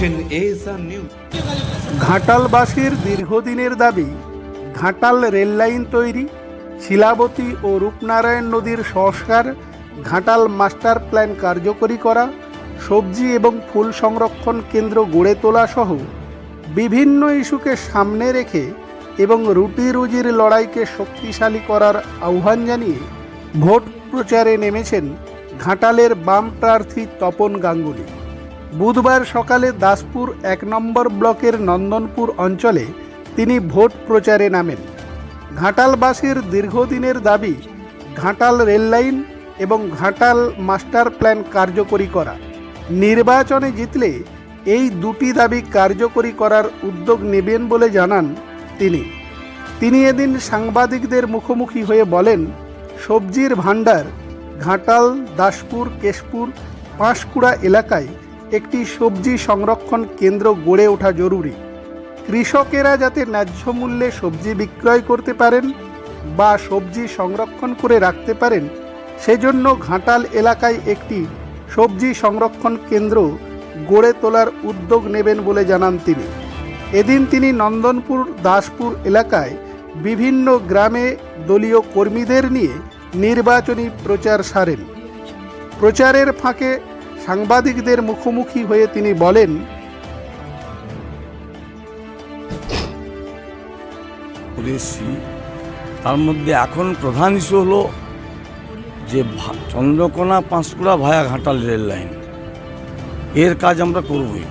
দেখছেন নিউজ। ঘাটালবাসীর দীর্ঘদিনের দাবি, ঘাটাল রেললাইন তৈরি, শিলাবতী ও রূপনারায়ণ নদীর সংস্কার, ঘাটাল মাস্টার প্ল্যান কার্যকরী করা, সবজি এবং ফুল সংরক্ষণ কেন্দ্র গড়ে তোলা সহ বিভিন্ন ইস্যুকে সামনে রেখে এবং রুটি রুজির লড়াইকে শক্তিশালী করার আহ্বান জানিয়ে ভোট প্রচারে নেমেছেন ঘাটালের বাম প্রার্থী তপন গাঙ্গুলি। বুধবার সকালে দাসপুর এক নম্বর ব্লকের নন্দনপুর অঞ্চলে তিনি ভোট প্রচারে নামেন। ঘাটালবাসীর দীর্ঘদিনের দাবি, ঘাটাল রেললাইন এবং ঘাটাল মাস্টার প্ল্যান কার্যকরী করা। নির্বাচনে জিতলে এই দুটি দাবি কার্যকরী করার উদ্যোগ নেবেন বলে জানান তিনি। তিনি এদিন সাংবাদিকদের মুখোমুখি হয়ে বলেন, সবজির ভাণ্ডার ঘাটাল, দাসপুর, কেশপুর, পাঁশকুড়া এলাকায় একটি সবজি সংরক্ষণ কেন্দ্র গড়ে ওঠা জরুরি। কৃষকেরা যাতে ন্যায্য মূল্যে সবজি বিক্রয় করতে পারেন বা সবজি সংরক্ষণ করে রাখতে পারেন, সেজন্য ঘাটাল এলাকায় একটি সবজি সংরক্ষণ কেন্দ্র গড়ে তোলার উদ্যোগ নেবেন বলে জানান তিনি। এদিন তিনি নন্দনপুর, দাসপুর এলাকায় বিভিন্ন গ্রামে দলীয় কর্মীদের নিয়ে নির্বাচনী প্রচার সারেন। প্রচারের ফাঁকে সাংবাদিকদের মুখোমুখি হয়ে তিনি বলেন করে এসেছি তার মধ্যে এখন প্রধান ইস্যু হলো যে Chandrakona Panskura via Ghatal rail line. এর কাজ আমরা করবই।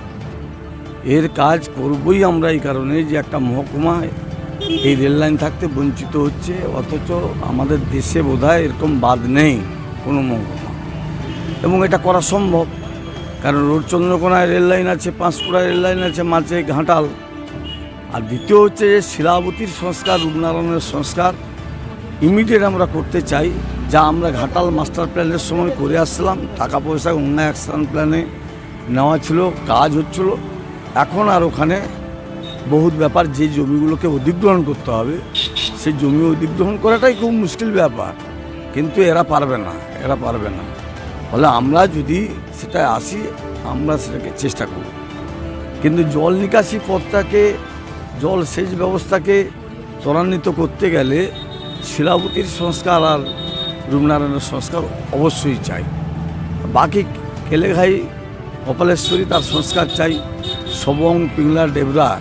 এর কাজ করবই আমরা এই কারণে যে একটা মহকুমায় এই রেল লাইন থাকতে বঞ্চিত হচ্ছে, অথচ আমাদের দেশে বোধহয় এরকম বাদ নেই কোনো মহকুমা এবং এটা করা সম্ভব। কারণ রোড চন্দ্রকোনায় রেল লাইন আছে পাঁশকুড়া রেল লাইন আছে, মাঝে ঘাটাল। আর দ্বিতীয় হচ্ছে যে শিলাবতীর সংস্কার, রূপনারায়ণের সংস্কার ইমিডিয়েট আমরা করতে চাই, যা আমরা ঘাটাল মাস্টার প্ল্যানের সময় করে আসছিলাম। টাকা পয়সা অন্য অ্যাকশন প্ল্যানে নেওয়া ছিল, কাজ হচ্ছিল। এখন আর ওখানে বহুত ব্যাপার, যে জমিগুলোকে অধিগ্রহণ করতে হবে, সেই জমি অধিগ্রহণ করাটাই খুব মুশকিল ব্যাপার। কিন্তু এরা পারবে না, এরা পারবে না। ফলে আমরা যদি সেটা আসি, আমরা সেটাকে চেষ্টা করব। কিন্তু জল নিকাশি পথটাকে, জল সেচ ব্যবস্থাকে ত্বরান্বিত করতে গেলে শিলাবতীর সংস্কার আর রূপনারায়ণের সংস্কার অবশ্যই চাই। বাকি কেলেঘাই, কপালেশ্বরী তার সংস্কার চাই। সবং, পিংলা, ডেবরা,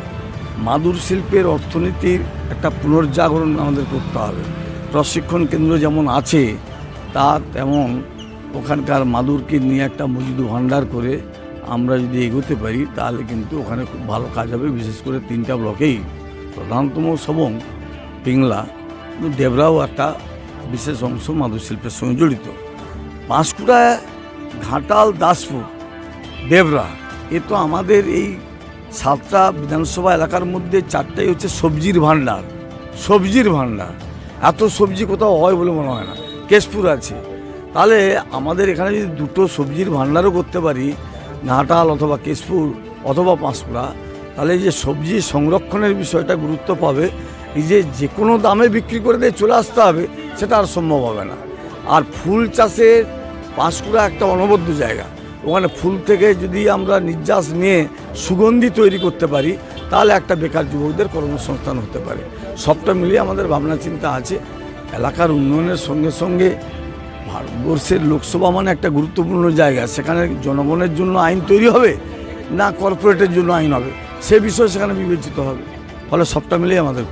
মাদুর শিল্পের অর্থনীতির একটা পুনর্জাগরণ আমাদের করতে হবে। প্রশিক্ষণ কেন্দ্র যেমন আছে, তা তেমন ওখানকার মাদুরকে নিয়ে একটা মজুদ ভাণ্ডার করে আমরা যদি এগোতে পারি, তাহলে কিন্তু ওখানে খুব ভালো কাজ হবে, বিশেষ করে তিনটা ব্লকেই। প্রধানতম সবং পিংলা ডেবরাও একটা বিশেষ অংশ মাদুর শিল্পের সঙ্গে জড়িত। পাঁশকুড়া, ঘাটাল, দাসপুর, দেবরা, এ তো আমাদের এই সাতটা বিধানসভা এলাকার মধ্যে চারটাই হচ্ছে সবজির ভাণ্ডার সবজির ভাণ্ডার এত সবজি কোথাও হয় বলে মনে হয় না। কেশপুর আছে তাহলে আমাদের এখানে যদি দুটো সবজির ভাণ্ডারও করতে পারি ঘাটাল অথবা কেশপুর অথবা পাঁশকুড়া, তাহলে যে সবজি সংরক্ষণের বিষয়টা গুরুত্ব পাবে যে যে কোনো দামে বিক্রি করে দিয়ে চলে আসতে হবে, সেটা আর সম্ভব হবে না। আর ফুল চাষের পাঁশকুড়া একটা অনবদ্য জায়গা। ওখানে ফুল থেকে যদি আমরা নির্যাস নিয়ে সুগন্ধি তৈরি করতে পারি, তাহলে একটা বেকার যুবকদের কর্মসংস্থান হতে পারে। সবটা মিলিয়ে আমাদের ভাবনা চিন্তা আছে। এলাকার উন্নয়নের সঙ্গে সঙ্গে ভারতবর্ষের লোকসভা মানে একটা গুরুত্বপূর্ণ জায়গা। সেখানে জনগণের জন্য আইন তৈরি হবে না কর্পোরেটের জন্য আইন হবে? সে বিষয় সেখানে বিবেচিত হবে। ফলে সবটা মিলেই আমাদের